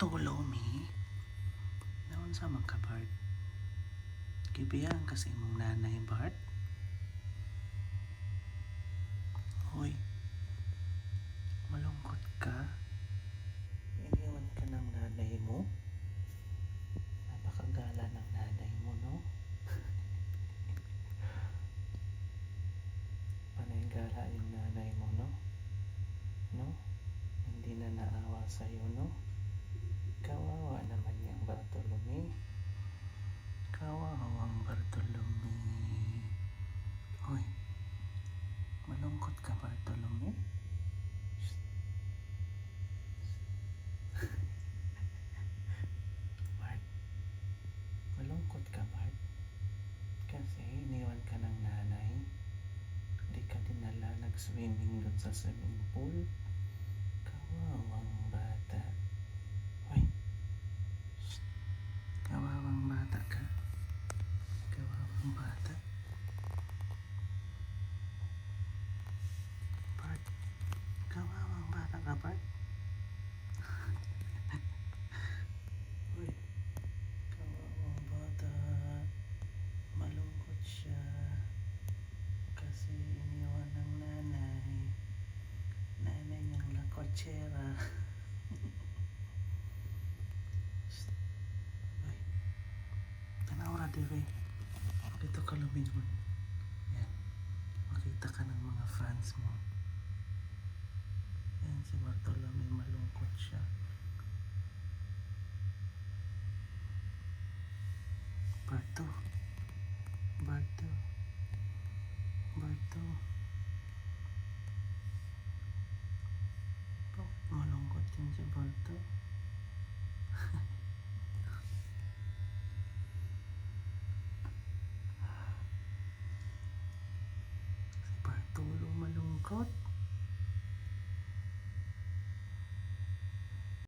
Bartolome. Naon sa man ka, Bart? Kibiyan kasi imong nanay, Bart. Hoy, malungkot ka? Iniwan ka ng nanay mo? Napakagala ng nanay mo, no? Panay gala yung nanay mo, no? No? Hindi na naawa sa'yo, no? Kawawa naman yung Bartolome. Kawawang Bartolome. Hoy, malungkot ka, Bartolome? Shh. Bart, malungkot ka, Bart? Kasi iniwan ka ng nanay. Hindi ka nag-swimming doon sa swimming pool. Kawawang kutsera. Tanaw na dire. Dito ka lumingon. Yan. Makita ka ng mga fans mo. Yan si Bartolome malungkot siya. Part 2. Si Bartolo malungkot.